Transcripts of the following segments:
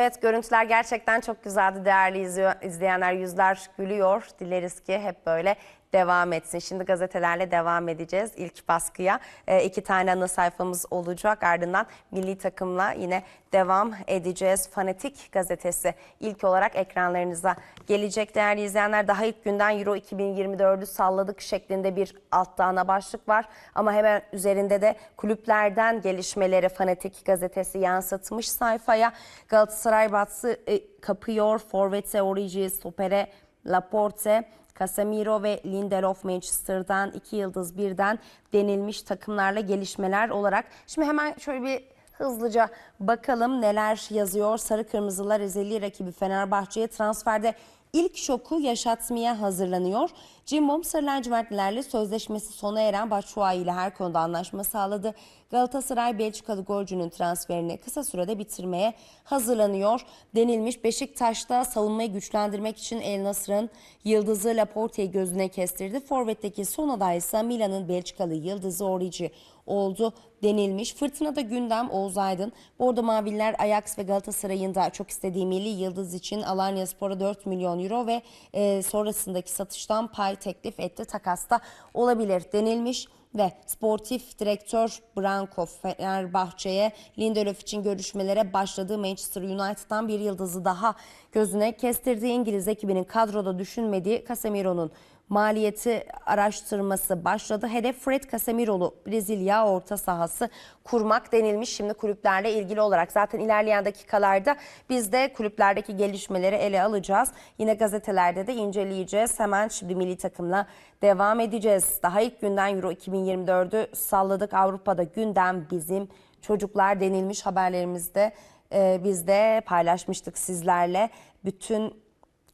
Evet görüntüler gerçekten çok güzeldi değerli izleyenler. Yüzler gülüyor. Dileriz ki hep böyle devam etsin. Şimdi gazetelerle devam edeceğiz ilk baskıya. Ee, iki tane ana sayfamız olacak. Ardından milli takımla yine devam edeceğiz. Fanatik gazetesi ilk olarak ekranlarınıza gelecek değerli izleyenler. Daha ilk günden Euro 2024'ü salladık şeklinde bir altta ana başlık var. Ama hemen üzerinde de kulüplerden gelişmeleri Fanatik gazetesi yansıtmış sayfaya. Galatasaray batsı e, kapıyor. Forvet'e Origi, Stopere, Laporte, Casemiro ve Lindelof Manchester'dan iki yıldız birden denilmiş takımlarla gelişmeler olarak. Şimdi hemen şöyle bir hızlıca bakalım neler yazıyor. Sarı Kırmızılar ezeli rakibi Fenerbahçe'ye transferde ilk şoku yaşatmaya hazırlanıyor. Cimbom Sarı Lacivertlilerle sözleşmesi sona eren Batshuayi ile her konuda anlaşma sağladı. Galatasaray Belçikalı golcünün transferini kısa sürede bitirmeye hazırlanıyor denilmiş. Beşiktaş'ta savunmayı güçlendirmek için El Nasır'ın yıldızı Laporte'yi gözüne kestirdi. Forvet'teki son aday ise Milan'ın Belçikalı yıldızı Origi oldu denilmiş. Fırtınada gündem Oğuz Aydın. Bordo Maviller Ajax ve Galatasaray'ın da çok istediği milli yıldız için Alanya Spor'a 4 milyon euro ve e, sonrasındaki satıştan pay teklif etti. Takasta olabilir denilmiş ve sportif direktör Branko Fenerbahçe'ye Lindelöf için görüşmelere başladığı Manchester United'dan bir yıldızı daha gözüne kestirdiği İngiliz ekibinin kadroda düşünmediği Casemiro'nun maliyeti araştırması başladı. Hedef Fred Casemiro'lu Brezilya orta sahası kurmak denilmiş şimdi kulüplerle ilgili olarak. Zaten ilerleyen dakikalarda biz de kulüplerdeki gelişmeleri ele alacağız. Yine gazetelerde de inceleyeceğiz. Hemen şimdi milli takımla devam edeceğiz. Daha ilk günden Euro 2024'ü salladık. Avrupa'da gündem bizim çocuklar denilmiş haberlerimizde. Ee, biz de paylaşmıştık sizlerle. Bütün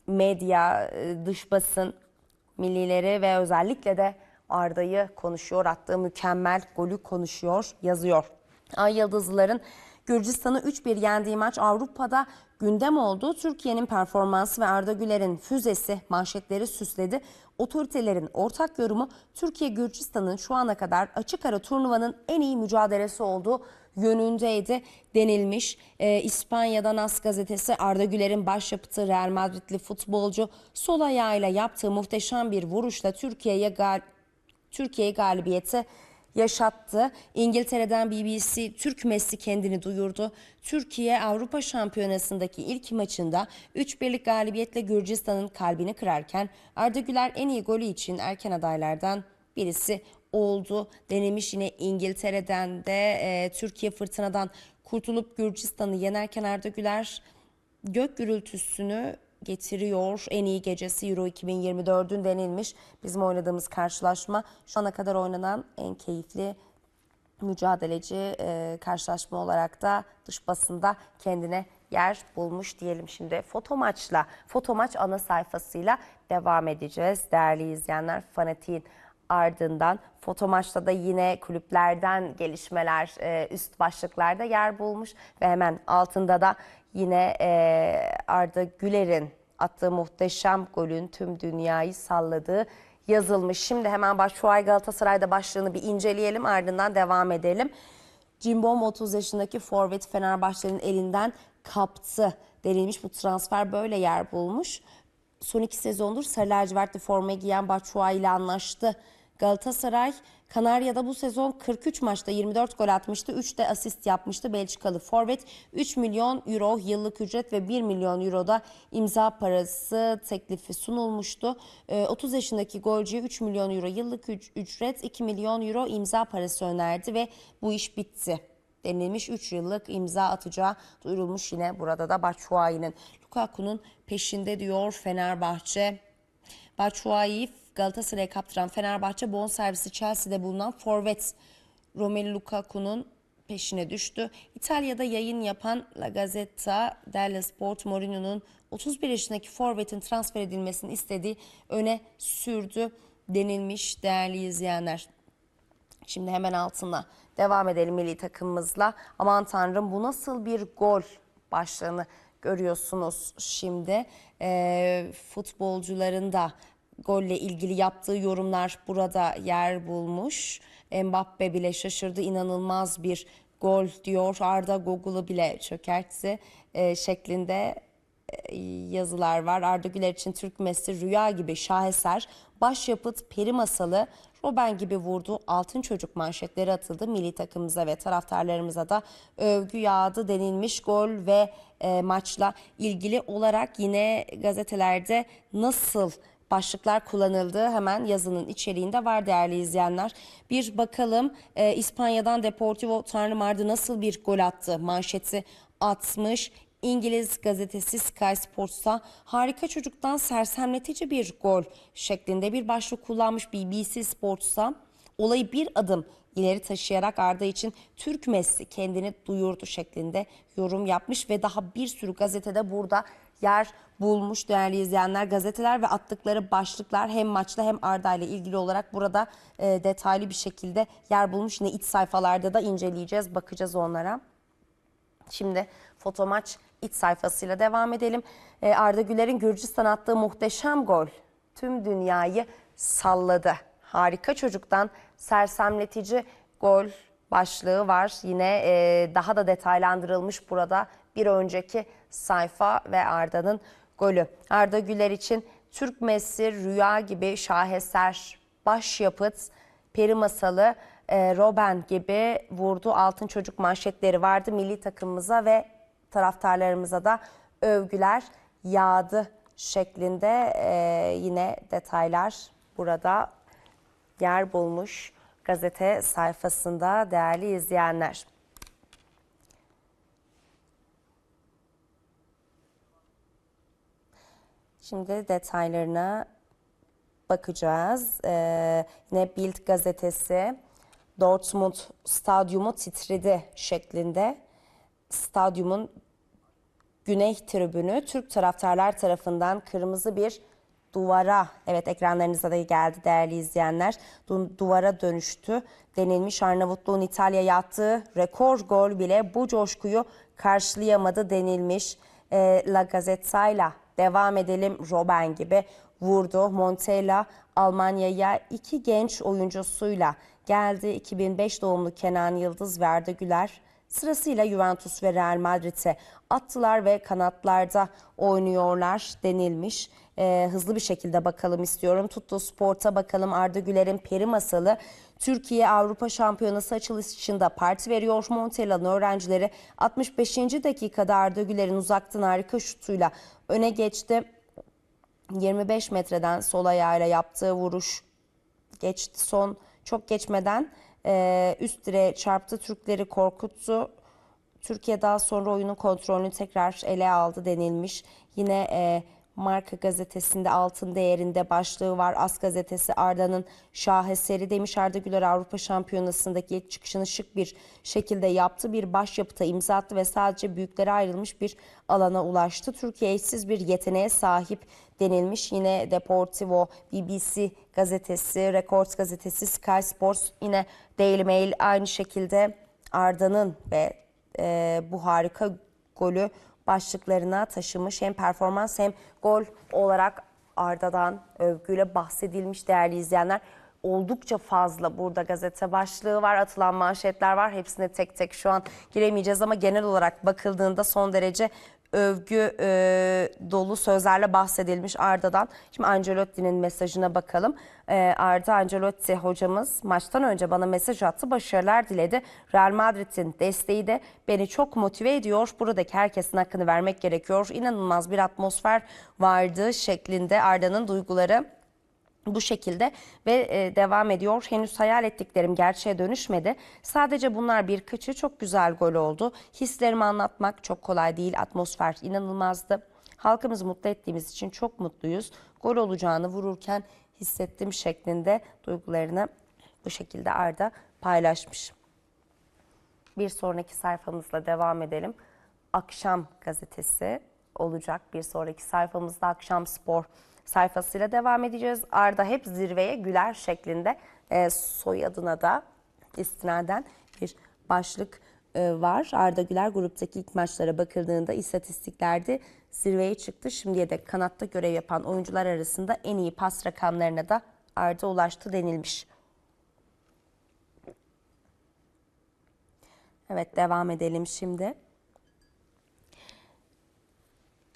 medya, e, dış basın, millileri ve özellikle de Arda'yı konuşuyor. Attığı mükemmel golü konuşuyor, yazıyor. Ay Yıldızlıların Gürcistan'ı 3-1 yendiği maç Avrupa'da gündem oldu. Türkiye'nin performansı ve Arda Güler'in füzesi manşetleri süsledi. Otoritelerin ortak yorumu Türkiye Gürcistan'ın şu ana kadar açık ara turnuvanın en iyi mücadelesi olduğu yönündeydi denilmiş. Ee, İspanya'dan As gazetesi Arda Güler'in başyapıtı Real Madridli futbolcu sol ayağıyla yaptığı muhteşem bir vuruşla Türkiye'ye gal Türkiye'yi galibiyete yaşattı. İngiltere'den BBC Türk Messi kendini duyurdu. Türkiye Avrupa Şampiyonası'ndaki ilk maçında 3-1'lik galibiyetle Gürcistan'ın kalbini kırarken Arda Güler en iyi golü için erken adaylardan birisi oldu. Denemiş yine İngiltere'den de e, Türkiye fırtınadan kurtulup Gürcistan'ı yenerken Arda Güler gök gürültüsünü getiriyor. En iyi gecesi Euro 2024'ün denilmiş. Bizim oynadığımız karşılaşma şu ana kadar oynanan en keyifli mücadeleci e, karşılaşma olarak da dış basında kendine yer bulmuş diyelim şimdi. Foto maçla, foto maç ana sayfasıyla devam edeceğiz. Değerli izleyenler, fanatiğin ardından foto maçta da yine kulüplerden gelişmeler e, üst başlıklarda yer bulmuş ve hemen altında da yine e, Arda Güler'in attığı muhteşem golün tüm dünyayı salladığı yazılmış. Şimdi hemen Başşuay Galatasaray'da başlığını bir inceleyelim ardından devam edelim. Cimbom 30 yaşındaki forvet Fenerbahçe'nin elinden kaptı denilmiş. Bu transfer böyle yer bulmuş. Son iki sezondur sarı lacivertli forma giyen Batshuayi ile anlaştı. Galatasaray Kanarya'da bu sezon 43 maçta 24 gol atmıştı. 3 de asist yapmıştı. Belçikalı forvet 3 milyon euro yıllık ücret ve 1 milyon euro da imza parası teklifi sunulmuştu. Ee, 30 yaşındaki golcüye 3 milyon euro yıllık üc- ücret 2 milyon euro imza parası önerdi ve bu iş bitti denilmiş 3 yıllık imza atacağı duyurulmuş yine burada da Batshuayi'nin. Lukaku'nun peşinde diyor Fenerbahçe. Batshuayi'yi Galatasaray'a kaptıran Fenerbahçe bonservisi Chelsea'de bulunan forvet Romelu Lukaku'nun peşine düştü. İtalya'da yayın yapan La Gazzetta dello Sport Mourinho'nun 31 yaşındaki forvetin transfer edilmesini istediği öne sürdü denilmiş değerli izleyenler. Şimdi hemen altına devam edelim milli takımımızla. Aman tanrım bu nasıl bir gol başlığını görüyorsunuz şimdi. Ee, futbolcuların da golle ilgili yaptığı yorumlar burada yer bulmuş. Mbappe bile şaşırdı inanılmaz bir gol diyor. Arda Google'ı bile çökertti e, şeklinde e, yazılar var. Arda Güler için Türk Messi rüya gibi şaheser, başyapıt, peri masalı, Robben gibi vurdu. Altın çocuk manşetleri atıldı. Milli takımımıza ve taraftarlarımıza da övgü yağdı denilmiş gol ve e, maçla ilgili olarak yine gazetelerde nasıl başlıklar kullanıldığı hemen yazının içeriğinde var değerli izleyenler. Bir bakalım e, İspanya'dan Deportivo Tanrımardı nasıl bir gol attı manşeti atmış. İngiliz gazetesi Sky Sports'ta harika çocuktan sersemletici bir gol şeklinde bir başlık kullanmış BBC Sports'ta. Olayı bir adım ileri taşıyarak Arda için Türk Messi kendini duyurdu şeklinde yorum yapmış ve daha bir sürü gazetede burada yer bulmuş değerli izleyenler. Gazeteler ve attıkları başlıklar hem maçla hem Arda ile ilgili olarak burada e, detaylı bir şekilde yer bulmuş. Yine iç sayfalarda da inceleyeceğiz, bakacağız onlara. Şimdi foto maç iç sayfasıyla devam edelim. Ee, Arda Güler'in Gürcistan attığı muhteşem gol tüm dünyayı salladı. Harika çocuktan sersemletici gol başlığı var. Yine e, daha da detaylandırılmış burada bir önceki sayfa ve Arda'nın golü. Arda Güler için Türk Messi rüya gibi şaheser, başyapıt, peri masalı, e, Robben gibi vurdu. Altın çocuk manşetleri vardı milli takımımıza ve taraftarlarımıza da övgüler yağdı şeklinde e, yine detaylar burada yer bulmuş gazete sayfasında değerli izleyenler. Şimdi detaylarına bakacağız. Ee, yine Bild gazetesi Dortmund stadyumu titredi şeklinde. Stadyumun güney tribünü Türk taraftarlar tarafından kırmızı bir duvara, evet ekranlarınıza da geldi değerli izleyenler, du- duvara dönüştü denilmiş. Arnavutluğun İtalya'ya attığı rekor gol bile bu coşkuyu karşılayamadı denilmiş. E, La Gazzetta'yla devam edelim Robben gibi vurdu. Montella Almanya'ya iki genç oyuncusuyla geldi. 2005 doğumlu Kenan Yıldız ve Arda Güler sırasıyla Juventus ve Real Madrid'e attılar ve kanatlarda oynuyorlar denilmiş. Ee, hızlı bir şekilde bakalım istiyorum. Tuttu Sport'a bakalım Arda Güler'in peri masalı. Türkiye Avrupa Şampiyonası açılışında parti veriyor. Montella'nın öğrencileri 65. dakikada Arda Güler'in uzaktan harika şutuyla öne geçti. 25 metreden sol ayağıyla yaptığı vuruş geçti. Son çok geçmeden e, üst direğe çarptı. Türkleri korkuttu. Türkiye daha sonra oyunun kontrolünü tekrar ele aldı denilmiş. Yine e, Marka gazetesinde altın değerinde başlığı var. As gazetesi Arda'nın şaheseri demiş. Arda Güler Avrupa Şampiyonası'ndaki ilk çıkışını şık bir şekilde yaptı. Bir başyapıta imza attı ve sadece büyüklere ayrılmış bir alana ulaştı. Türkiye eşsiz bir yeteneğe sahip denilmiş. Yine Deportivo, BBC gazetesi, Records gazetesi, Sky Sports, yine Daily Mail aynı şekilde Arda'nın ve e, bu harika golü başlıklarına taşımış. Hem performans hem gol olarak Arda'dan övgüyle bahsedilmiş değerli izleyenler. Oldukça fazla burada gazete başlığı var, atılan manşetler var. Hepsine tek tek şu an giremeyeceğiz ama genel olarak bakıldığında son derece övgü e, dolu sözlerle bahsedilmiş Arda'dan. Şimdi Ancelotti'nin mesajına bakalım. E, Arda Ancelotti hocamız maçtan önce bana mesaj attı, başarılar diledi. Real Madrid'in desteği de beni çok motive ediyor. Buradaki herkesin hakkını vermek gerekiyor. İnanılmaz bir atmosfer vardı şeklinde Arda'nın duyguları bu şekilde ve e, devam ediyor. Henüz hayal ettiklerim gerçeğe dönüşmedi. Sadece bunlar birkaçı çok güzel gol oldu. Hislerimi anlatmak çok kolay değil. Atmosfer inanılmazdı. Halkımızı mutlu ettiğimiz için çok mutluyuz. Gol olacağını vururken hissettim şeklinde duygularını bu şekilde Arda paylaşmış. Bir sonraki sayfamızla devam edelim. Akşam gazetesi olacak. Bir sonraki sayfamızda Akşam Spor sayfasıyla devam edeceğiz. Arda hep zirveye güler şeklinde e, soyadına da istinaden bir başlık e, var. Arda Güler gruptaki ilk maçlara bakıldığında istatistiklerde zirveye çıktı. Şimdiye dek kanatta görev yapan oyuncular arasında en iyi pas rakamlarına da Arda ulaştı denilmiş. Evet devam edelim şimdi.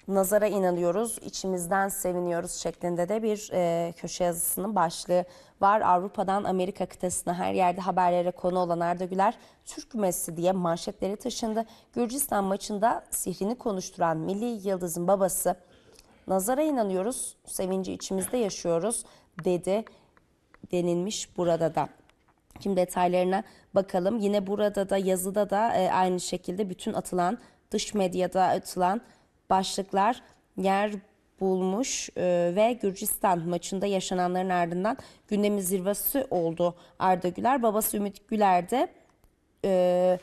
Nazara inanıyoruz, içimizden seviniyoruz şeklinde de bir e, köşe yazısının başlığı var. Avrupa'dan Amerika kıtasına her yerde haberlere konu olan Arda Güler, Türk Messi diye manşetleri taşındı. Gürcistan maçında sihrini konuşturan milli yıldızın babası, nazara inanıyoruz, sevinci içimizde yaşıyoruz dedi denilmiş burada da. Şimdi detaylarına bakalım. Yine burada da yazıda da e, aynı şekilde bütün atılan dış medyada atılan başlıklar yer bulmuş e, ve Gürcistan maçında yaşananların ardından gündemin zirvesi oldu Arda Güler. Babası Ümit Güler de e,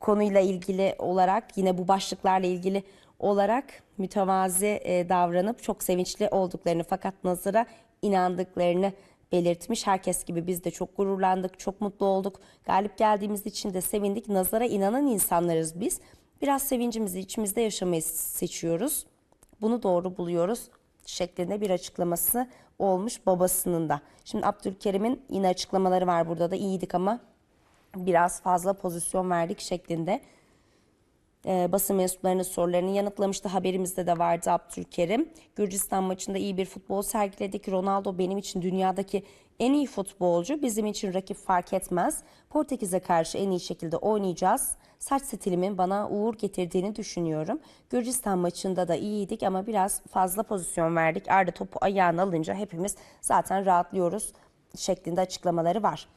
konuyla ilgili olarak yine bu başlıklarla ilgili olarak mütevazi e, davranıp çok sevinçli olduklarını fakat nazara inandıklarını belirtmiş. Herkes gibi biz de çok gururlandık, çok mutlu olduk. Galip geldiğimiz için de sevindik. Nazara inanan insanlarız biz. Biraz sevincimizi içimizde yaşamayı seçiyoruz. Bunu doğru buluyoruz şeklinde bir açıklaması olmuş babasının da. Şimdi Abdülkerim'in yine açıklamaları var burada da iyiydik ama biraz fazla pozisyon verdik şeklinde e, basın mensuplarının sorularını yanıtlamıştı. Haberimizde de vardı Abdülkerim. Gürcistan maçında iyi bir futbol sergiledik. Ronaldo benim için dünyadaki en iyi futbolcu. Bizim için rakip fark etmez. Portekiz'e karşı en iyi şekilde oynayacağız. Saç stilimin bana uğur getirdiğini düşünüyorum. Gürcistan maçında da iyiydik ama biraz fazla pozisyon verdik. Arda topu ayağına alınca hepimiz zaten rahatlıyoruz şeklinde açıklamaları var.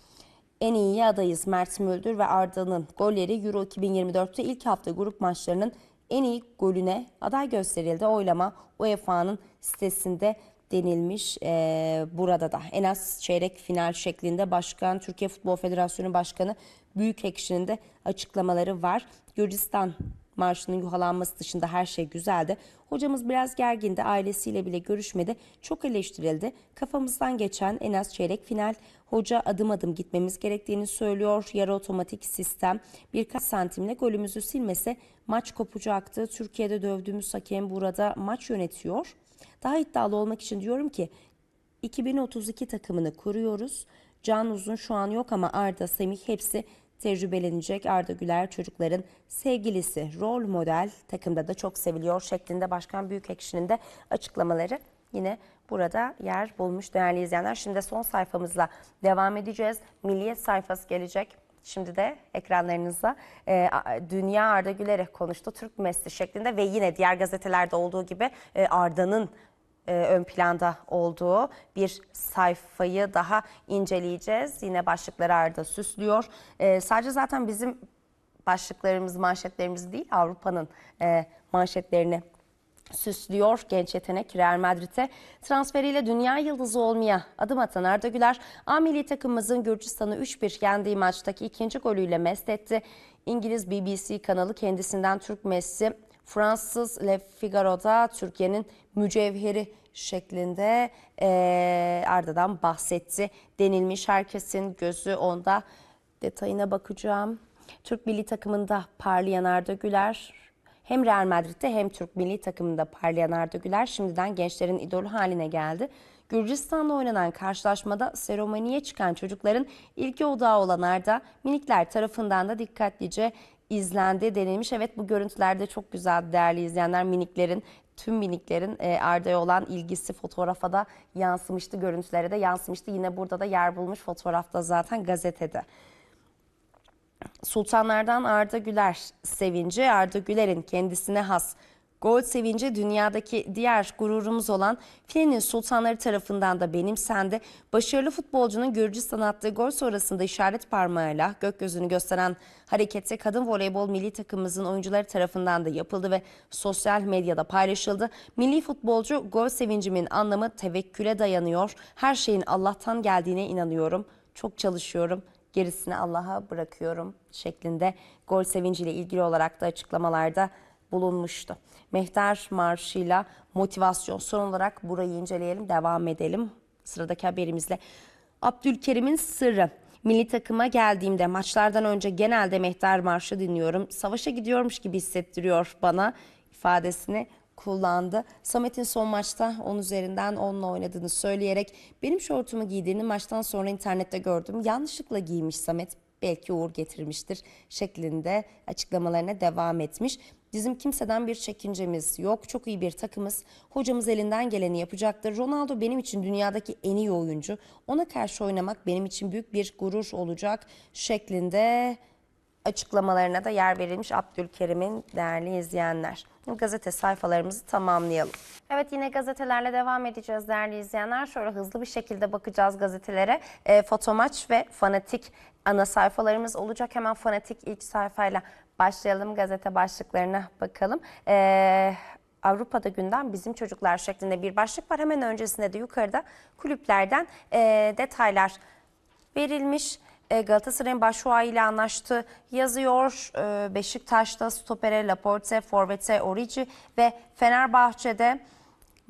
En iyiye adayız Mert Müldür ve Arda'nın golleri Euro 2024'te ilk hafta grup maçlarının en iyi golüne aday gösterildi. Oylama UEFA'nın sitesinde denilmiş e, burada da. En az çeyrek final şeklinde Başkan Türkiye Futbol Federasyonu Başkanı Büyükekşi'nin de açıklamaları var. Gürcistan marşının yuhalanması dışında her şey güzeldi. Hocamız biraz gergindi, ailesiyle bile görüşmedi. Çok eleştirildi. Kafamızdan geçen en az çeyrek final. Hoca adım adım gitmemiz gerektiğini söylüyor. Yarı otomatik sistem birkaç santimle golümüzü silmese maç kopacaktı. Türkiye'de dövdüğümüz hakem burada maç yönetiyor. Daha iddialı olmak için diyorum ki 2032 takımını kuruyoruz. Can Uzun şu an yok ama Arda, Semih hepsi tecrübelenecek. Arda Güler çocukların sevgilisi, rol model takımda da çok seviliyor şeklinde Başkan Büyükekşi'nin de açıklamaları yine burada yer bulmuş değerli izleyenler. Şimdi son sayfamızla devam edeceğiz. Milliyet sayfası gelecek. Şimdi de ekranlarınızda e, Dünya Arda Güler'e konuştu. Türk Messi şeklinde ve yine diğer gazetelerde olduğu gibi e, Arda'nın e, ön planda olduğu bir sayfayı daha inceleyeceğiz. Yine başlıkları Arda süslüyor. E, sadece zaten bizim başlıklarımız, manşetlerimiz değil Avrupa'nın e, manşetlerini süslüyor genç yetenek Real Madrid'e transferiyle dünya yıldızı olmaya adım atan Arda Güler, A milli takımımızın Gürcistan'ı 3-1 yendiği maçtaki ikinci golüyle mest etti. İngiliz BBC kanalı kendisinden Türk Messi, Fransız Le Figaro'da Türkiye'nin mücevheri şeklinde e, Arda'dan bahsetti. Denilmiş herkesin gözü onda. Detayına bakacağım. Türk milli takımında parlayan Arda Güler hem Real Madrid'de hem Türk milli takımında parlayan Arda Güler şimdiden gençlerin idolü haline geldi. Gürcistan'la oynanan karşılaşmada seremoniye çıkan çocukların ilgi odağı olan Arda minikler tarafından da dikkatlice izlendi denilmiş. Evet bu görüntülerde çok güzel değerli izleyenler miniklerin tüm miniklerin e, Arda'ya olan ilgisi fotoğrafa da yansımıştı, görüntülere de yansımıştı. Yine burada da yer bulmuş fotoğrafta zaten gazetede. Sultanlardan Arda Güler sevinci, Arda Güler'in kendisine has Gol sevinci dünyadaki diğer gururumuz olan Filenin Sultanları tarafından da benimsendi. Başarılı futbolcunun Gürcistan attığı gol sonrasında işaret parmağıyla gökyüzünü gösteren hareketi kadın voleybol milli takımımızın oyuncuları tarafından da yapıldı ve sosyal medyada paylaşıldı. Milli futbolcu gol sevincimin anlamı tevekküle dayanıyor. Her şeyin Allah'tan geldiğine inanıyorum. Çok çalışıyorum gerisini Allah'a bırakıyorum şeklinde gol sevinciyle ilgili olarak da açıklamalarda bulunmuştu. Mehter Marşı'yla motivasyon son olarak burayı inceleyelim, devam edelim. Sıradaki haberimizle Abdülkerim'in sırrı. Milli takıma geldiğimde maçlardan önce genelde Mehter Marşı dinliyorum. Savaşa gidiyormuş gibi hissettiriyor bana ifadesini kullandı. Samet'in son maçta 10 üzerinden 10'la oynadığını söyleyerek benim şortumu giydiğini maçtan sonra internette gördüm. Yanlışlıkla giymiş Samet. Belki uğur getirmiştir şeklinde açıklamalarına devam etmiş. Bizim kimseden bir çekincemiz yok. Çok iyi bir takımız. Hocamız elinden geleni yapacaktır. Ronaldo benim için dünyadaki en iyi oyuncu. Ona karşı oynamak benim için büyük bir gurur olacak şeklinde açıklamalarına da yer verilmiş Abdülkerim'in değerli izleyenler. Gazete sayfalarımızı tamamlayalım. Evet yine gazetelerle devam edeceğiz değerli izleyenler. Şöyle hızlı bir şekilde bakacağız gazetelere. E, Fotomaç ve Fanatik ana sayfalarımız olacak. Hemen Fanatik ilk sayfayla başlayalım. Gazete başlıklarına bakalım. E, Avrupa'da gündem bizim çocuklar şeklinde bir başlık var. Hemen öncesinde de yukarıda kulüplerden e, detaylar verilmiş. E, Galatasaray'ın Başşuay ile anlaştı yazıyor. E, Beşiktaş'ta Stopere, Laporte, Forvet'e, Origi ve Fenerbahçe'de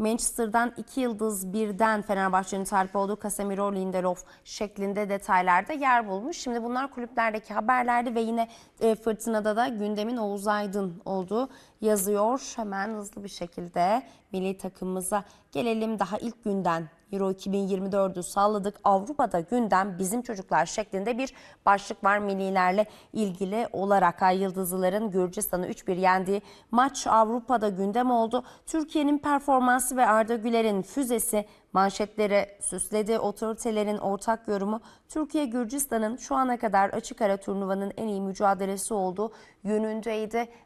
Manchester'dan iki yıldız birden Fenerbahçe'nin talip olduğu Casemiro, Lindelof şeklinde detaylarda yer bulmuş. Şimdi bunlar kulüplerdeki haberlerdi ve yine e, Fırtına'da da gündemin Oğuz Aydın olduğu yazıyor. Hemen hızlı bir şekilde milli takımımıza gelelim. Daha ilk günden Euro 2024'ü salladık. Avrupa'da gündem bizim çocuklar şeklinde bir başlık var millilerle ilgili olarak. Ay Yıldızlıların Gürcistan'ı 3-1 yendiği maç Avrupa'da gündem oldu. Türkiye'nin performansı ve Arda Güler'in füzesi manşetleri süsledi. Otoritelerin ortak yorumu Türkiye Gürcistan'ın şu ana kadar açık ara turnuvanın en iyi mücadelesi olduğu yönündeydi